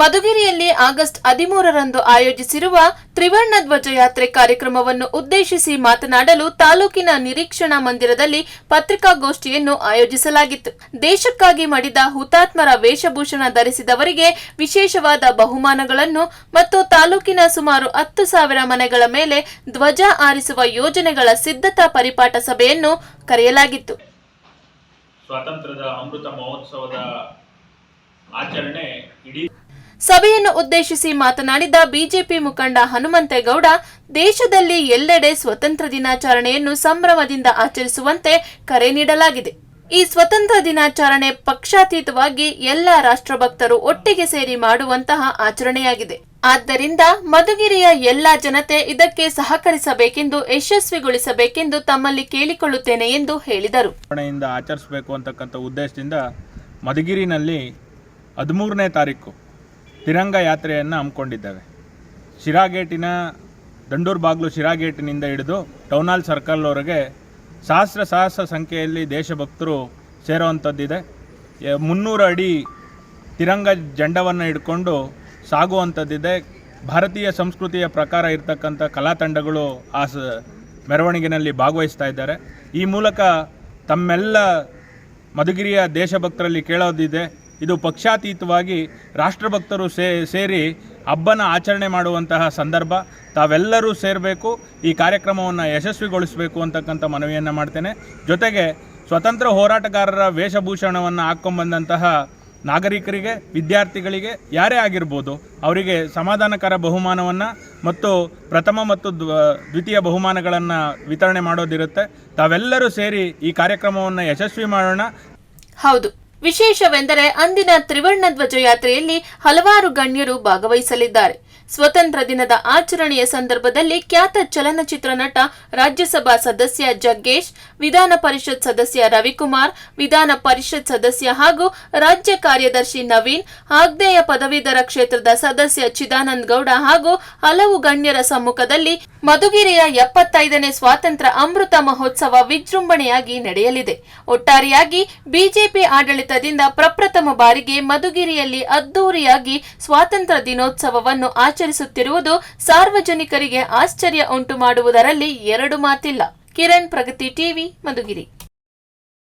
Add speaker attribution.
Speaker 1: ಮಧುಗಿರಿಯಲ್ಲಿ August ಹದಿಮೂರರಂದು ಆಯೋಜಿಸಿರುವ ತ್ರಿವರ್ಣ ಧ್ವಜ ಯಾತ್ರೆ ಕಾರ್ಯಕ್ರಮವನ್ನು ಉದ್ದೇಶಿಸಿ ಮಾತನಾಡಲು ತಾಲೂಕಿನ ನಿರೀಕ್ಷಣಾ ಮಂದಿರದಲ್ಲಿ ಪತ್ರಿಕಾಗೋಷ್ಠಿಯನ್ನು ಆಯೋಜಿಸಲಾಗಿತ್ತು. ದೇಶಕ್ಕಾಗಿ ಮಡಿದ ಹುತಾತ್ಮರ ವೇಷಭೂಷಣ ಧರಿಸಿದವರಿಗೆ ವಿಶೇಷವಾದ ಬಹುಮಾನಗಳನ್ನು ಮತ್ತು ತಾಲೂಕಿನ ಸುಮಾರು ಹತ್ತು ಸಾವಿರ ಮನೆಗಳ ಮೇಲೆ ಧ್ವಜ ಆರಿಸುವ ಯೋಜನೆಗಳ ಸಿದ್ಧತಾ ಪರಿಪಾಠ ಸಭೆಯನ್ನು ಕರೆಯಲಾಗಿತ್ತು.
Speaker 2: ಸ್ವಾತಂತ್ರ್ಯದ ಅಮೃತ ಮಹೋತ್ಸವದ ಆಚರಣೆ ಇಡೀ
Speaker 1: ಸಭೆಯನ್ನು ಉದ್ದೇಶಿಸಿ ಮಾತನಾಡಿದ ಬಿಜೆಪಿ ಮುಖಂಡ ಹನುಮಂತೇಗೌಡ, ದೇಶದಲ್ಲಿ ಎಲ್ಲೆಡೆ ಸ್ವತಂತ್ರ ದಿನಾಚರಣೆಯನ್ನು ಸಂಭ್ರಮದಿಂದ ಆಚರಿಸುವಂತೆ ಕರೆ ನೀಡಲಾಗಿದೆ. ಈ ಸ್ವತಂತ್ರ ದಿನಾಚರಣೆ ಪಕ್ಷಾತೀತವಾಗಿ ಎಲ್ಲ ರಾಷ್ಟ್ರಭಕ್ತರು ಒಟ್ಟಿಗೆ ಸೇರಿ ಮಾಡುವಂತಹ ಆಚರಣೆಯಾಗಿದೆ. ಆದ್ದರಿಂದ ಮಧುಗಿರಿಯ ಎಲ್ಲ ಜನತೆ ಇದಕ್ಕೆ ಸಹಕರಿಸಬೇಕೆಂದು, ಯಶಸ್ವಿಗೊಳಿಸಬೇಕೆಂದು ತಮ್ಮಲ್ಲಿ ಕೇಳಿಕೊಳ್ಳುತ್ತೇನೆ ಎಂದು ಹೇಳಿದರು.
Speaker 2: ಆಚರಿಸಬೇಕು ಅಂತಕ್ಕಂಥ ಉದ್ದೇಶದಿಂದ ಮಧುಗಿರಿನಲ್ಲಿ ಹದಿಮೂರನೇ ತಾರೀಕು ತಿರಂಗ ಯಾತ್ರೆಯನ್ನು ಹಮ್ಮಿಕೊಂಡಿದ್ದಾವೆ. ಶಿರಾಗೇಟಿನ, ದಂಡೂರು ಬಾಗ್ಲು ಶಿರಾಗೇಟಿನಿಂದ ಹಿಡಿದು ಟೌನಾಲ್ ಸರ್ಕಲ್ವರೆಗೆ ಸಹಸ್ರ ಸಹಸ್ರ ಸಂಖ್ಯೆಯಲ್ಲಿ ದೇಶಭಕ್ತರು ಸೇರೋವಂಥದ್ದಿದೆ. ಮುನ್ನೂರು ಅಡಿ ತಿರಂಗ ಜಂಡವನ್ನು ಹಿಡ್ಕೊಂಡು ಸಾಗುವಂಥದ್ದಿದೆ. ಭಾರತೀಯ ಸಂಸ್ಕೃತಿಯ ಪ್ರಕಾರ ಇರತಕ್ಕಂಥ ಕಲಾ ತಂಡಗಳು ಆ ಸ ಮೆರವಣಿಗೆಯಲ್ಲಿ ಭಾಗವಹಿಸ್ತಾ ಇದ್ದಾರೆ. ಈ ಮೂಲಕ ತಮ್ಮೆಲ್ಲ ಮಧುಗಿರಿಯ ದೇಶಭಕ್ತರಲ್ಲಿ ಕೇಳೋದಿದೆ. ಇದು ಪಕ್ಷಾತೀತವಾಗಿ ರಾಷ್ಟ್ರಭಕ್ತರು ಸೇ, ಸೇರಿ ಹಬ್ಬನ ಆಚರಣೆ ಮಾಡುವಂತಹ ಸಂದರ್ಭ. ತಾವೆಲ್ಲರೂ ಸೇರಬೇಕು, ಈ ಕಾರ್ಯಕ್ರಮವನ್ನು ಯಶಸ್ವಿಗೊಳಿಸಬೇಕು ಅಂತಕ್ಕಂಥ ಮನವಿಯನ್ನು ಮಾಡ್ತೇನೆ. ಜೊತೆಗೆ ಸ್ವತಂತ್ರ ಹೋರಾಟಗಾರರ ವೇಷಭೂಷಣವನ್ನು ಹಾಕ್ಕೊಂಬಂದಂತಹ ನಾಗರಿಕರಿಗೆ, ವಿದ್ಯಾರ್ಥಿಗಳಿಗೆ, ಯಾರೇ ಆಗಿರ್ಬೋದು, ಅವರಿಗೆ ಸಮಾಧಾನಕರ ಬಹುಮಾನವನ್ನು ಮತ್ತು ಪ್ರಥಮ ಮತ್ತು ದ್ವ, ದ್ವಿತೀಯ ಬಹುಮಾನಗಳನ್ನು ವಿತರಣೆ ಮಾಡೋದಿರುತ್ತೆ. ತಾವೆಲ್ಲರೂ ಸೇರಿ ಈ ಕಾರ್ಯಕ್ರಮವನ್ನು ಯಶಸ್ವಿ ಮಾಡೋಣ.
Speaker 1: ಹೌದು. ವಿಶೇಷವೆಂದರೆ ಅಂದಿನ ತ್ರಿವರ್ಣ ಧ್ವಜ ಯಾತ್ರೆಯಲ್ಲಿ ಹಲವಾರು ಗಣ್ಯರು ಭಾಗವಹಿಸಲಿದ್ದಾರೆ. ಸ್ವತಂತ್ರ ದಿನದ ಆಚರಣೆಯ ಸಂದರ್ಭದಲ್ಲಿ ಖ್ಯಾತ ಚಲನಚಿತ್ರ ನಟ, ರಾಜ್ಯಸಭಾ ಸದಸ್ಯ ಜಗ್ಗೇಶ್, ವಿಧಾನ ಪರಿಷತ್ ಸದಸ್ಯ ರವಿಕುಮಾರ್, ವಿಧಾನ ಪರಿಷತ್ ಸದಸ್ಯ ಹಾಗೂ ರಾಜ್ಯ ಕಾರ್ಯದರ್ಶಿ ನವೀನ್, ಆಗ್ನೇಯ ಪದವೀಧರ ಕ್ಷೇತ್ರದ ಸದಸ್ಯ ಚಿದಾನಂದ ಗೌಡ ಹಾಗೂ ಹಲವು ಗಣ್ಯರ ಸಮ್ಮುಖದಲ್ಲಿ ಮಧುಗಿರಿಯ ಎಪ್ಪತ್ತೈದನೇ ಸ್ವಾತಂತ್ರ್ಯ ಅಮೃತ ಮಹೋತ್ಸವ ವಿಜೃಂಭಣೆಯಾಗಿ ನಡೆಯಲಿದೆ. ಒಟ್ಟಾರೆಯಾಗಿ ಬಿಜೆಪಿ ಆಡಳಿತದಿಂದ ಪ್ರಪ್ರಥಮ ಬಾರಿಗೆ ಮಧುಗಿರಿಯಲ್ಲಿ ಅದ್ದೂರಿಯಾಗಿ ಸ್ವಾತಂತ್ರ್ಯ ದಿನೋತ್ಸವವನ್ನು ಆಚರಿಸುತ್ತಿರುವುದು ಸಾರ್ವಜನಿಕರಿಗೆ ಆಶ್ಚರ್ಯ ಉಂಟು ಮಾಡುವುದರಲ್ಲಿ ಎರಡು ಮಾತಿಲ್ಲ. ಕಿರಣ್ ಪ್ರಗತಿ ಟಿವಿ ಮಧುಗಿರಿ.